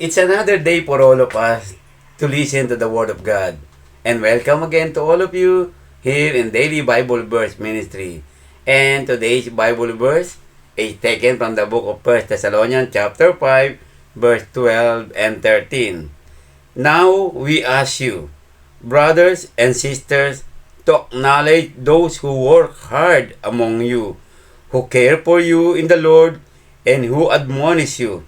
It's another day for all of us to listen to the Word of God. And welcome again to all of you here in Daily Bible Verse Ministry. And today's Bible verse is taken from the book of 1 Thessalonians chapter 5 verse 12 and 13. Now we ask you, brothers and sisters, to acknowledge those who work hard among you, who care for you in the Lord, and who admonish you.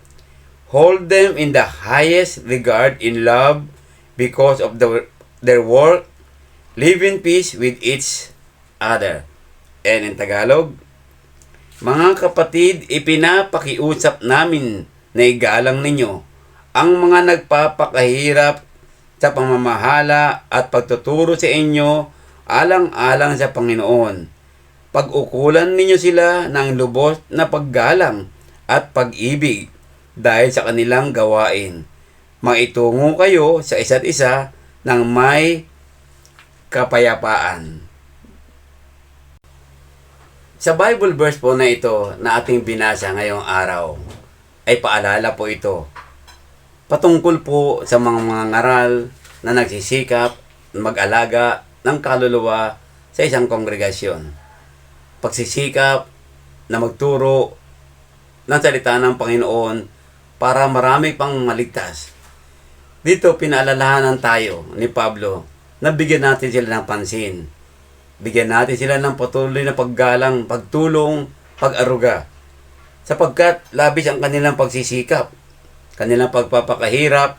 Hold them in the highest regard in love because of the, their work. Live in peace with each other. And in Tagalog, Mga kapatid, ipinapakiusap namin na igalang ninyo ang mga nagpapakahirap sa pamamahala at pagtuturo sa inyo alang-alang sa Panginoon. Pag-ukulan ninyo sila ng lubos na paggalang at pag-ibig dahil sa kanilang gawain. Maitungo kayo sa isa't isa ng may kapayapaan. Sa Bible verse po na ito na ating binasa ngayong araw, ay paalala po ito. Patungkol po sa mga mga ngaral na nagsisikap mag-alaga ng kaluluwa sa isang kongregasyon. Pagsisikap na magturo ng salita ng Panginoon para marami pang maligtas. Dito pinaalalahanan tayo ni Pablo na bigyan natin sila ng pansin Bigyan natin sila ng patuloy na paggalang, pagtulong, pag-aruga. Sapagkat labis ang kanilang pagsisikap, kanilang pagpapakahirap,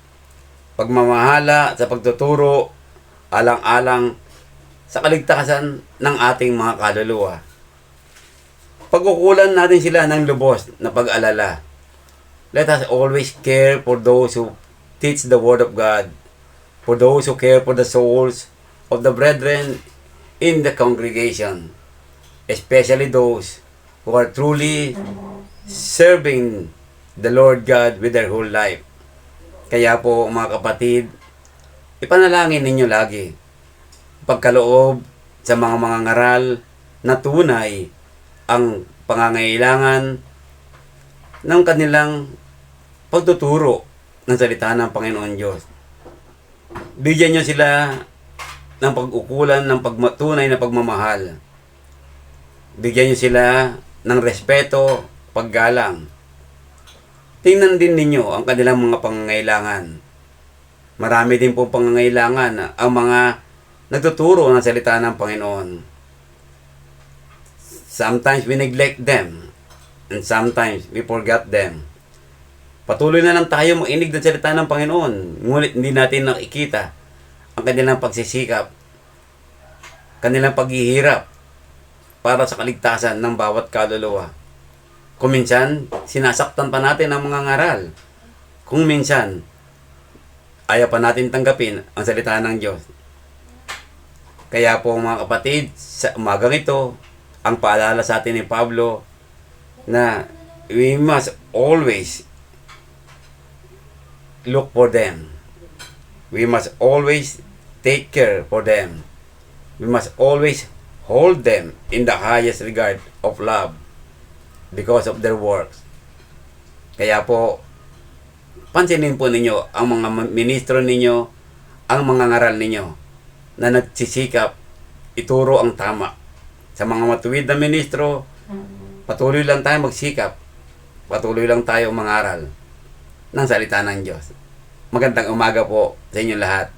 pagmamahala sa pagtuturo, alang-alang sa kaligtasan ng ating mga kaluluwa. Pagkukulan natin sila ng lubos na pag-alala. Let us always care for those who teach the Word of God, for those who care for the souls of the brethren in the congregation, especially those who are truly serving the Lord God with their whole life. Kaya po mga kapatid, ipanalangin ninyo lagi pagkaloob sa mga mga ngaral na tunay ang pangangailangan ng kanilang pagtuturo ng salita ng Panginoon Diyos. Bigyan nyo sila ng pag-ukulan ng pagmatunay na pagmamahal. Bigyan niyo sila ng respeto, paggalang. Tingnan din ninyo ang kanilang mga pangangailangan. Marami din po pangangailangan ang mga nagtuturo ng salita ng Panginoon. Sometimes we neglect them and sometimes we forget them. Patuloy na lang tayo makinig ng salita ng Panginoon, ngunit hindi natin nakikita ang kanilang pagsisikap, kanilang paghihirap para sa kaligtasan ng bawat kaluluwa. Kung minsan, sinasaktan pa natin ang mga ngaral. Kung minsan, ayaw pa natin tanggapin ang salita ng Diyos. Kaya po mga kapatid, sa umagang ito, ang paalala sa atin ni Pablo na we must always look for them we must always take care for them. We must always hold them in the highest regard of love because of their works. Kaya po, pansinin po ninyo ang mga ministro ninyo, ang mga ngaral ninyo na nagsisikap ituro ang tama. Sa mga matuwid na ministro, patuloy lang tayo magsikap. Patuloy lang tayo mangaral ng salita ng Diyos. Magandang umaga po sa inyo lahat.